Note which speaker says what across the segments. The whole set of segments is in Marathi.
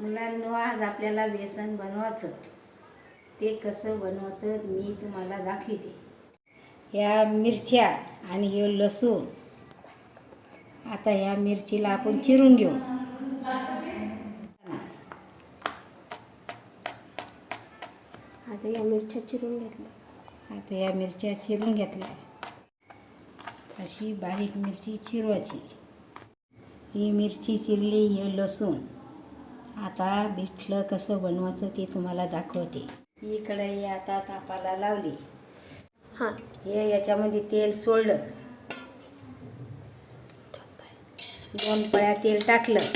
Speaker 1: मुलांनो आज आपल्याला बेसन बनवायचं. ते कसं बनवायचं मी तुम्हाला दाखवते. ह्या मिरच्या आणि हे लसूण. आता ह्या मिरचीला आपण चिरून घेऊ.
Speaker 2: आता या मिरच्या चिरून घेतल्या.
Speaker 1: आता या मिरच्या चिरून घेतल्या. अशी बारीक मिरची चिरवायची. ही मिरची चिरली हे लसूण. आता बिठलं कसं बनवायचं ते तुम्हाला दाखवते. ही कढई आता तापाला लावली.
Speaker 2: हां.
Speaker 1: हे याच्यामध्ये तेल सोडलं. दोन पळ्या तेल टाकलं.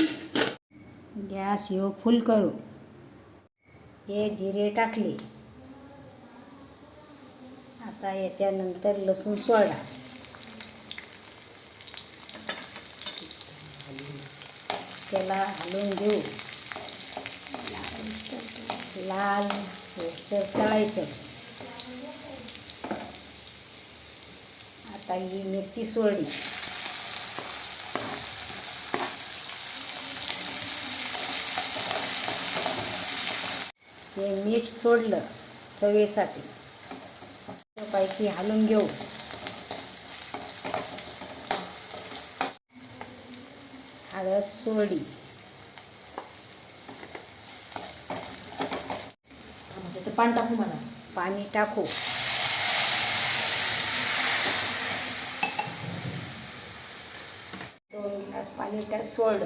Speaker 1: गॅस ह्यो फुल करू. हे जिरे टाकले. आता याच्यानंतर लसूण सोडा. त्याला हलवून घेऊ लाल होईस्तोवर तळायचं आता ही मिरची सोडली हे मीठ सोडलं चवीसाठी पैकी हालून घेऊ हळद सोडली
Speaker 3: त्याचं पाणी टाकू म्हणा.
Speaker 1: पाणी टाकू. दोन ग्लास पाणी त्या सोडलं.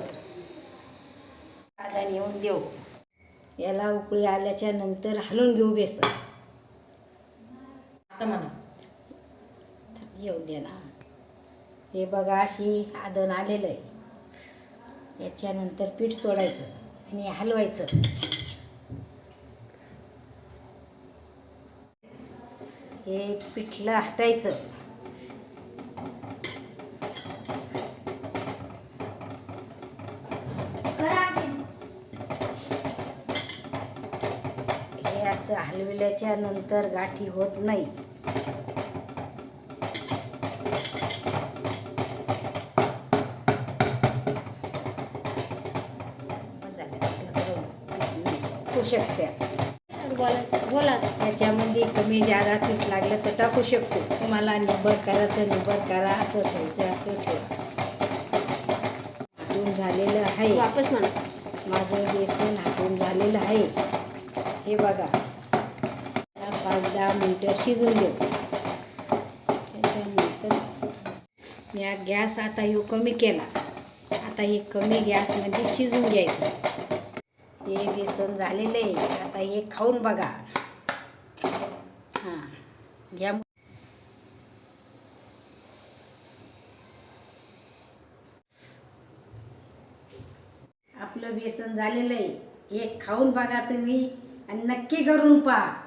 Speaker 1: आधा नेऊन देऊ. याला उकळी आल्याच्यानंतर हलवून घेऊ बेसन.
Speaker 3: आता म्हणा.
Speaker 1: येऊ दे ना. हे बघा अशी आदन आलेलं आहे. याच्यानंतर पीठ सोडायचं आणि हलवायचं. हे पिठलं हटायचं. हे असं हलविल्याच्या नंतर गाठी होत नाही. टाकू शकते.
Speaker 2: बोलायचं बोला
Speaker 1: त्याच्यामध्ये कमी जादा पीठ लागलं तर टाकू शकतो. तुम्हाला निबर करायचं निबर करा असं ठेवायचं असं ठेवा. हाटून झालेलं आहे.
Speaker 2: वापस म्हणा.
Speaker 1: माझं बेसन हाटून झालेलं आहे. हे बघा. पाच दहा मिनटं शिजून देऊ. त्याच्यानंतर मी गॅस आता यो कमी केला. आता हे कमी गॅसमध्ये शिजून घ्यायचं. हे बेसन झालेलं आहे. आता हे खाऊन बघा. हां घ्या. आपलं बेसन झालेलं आहे. हे खाऊन बघा तुम्ही. आणि नक्की करून पहा.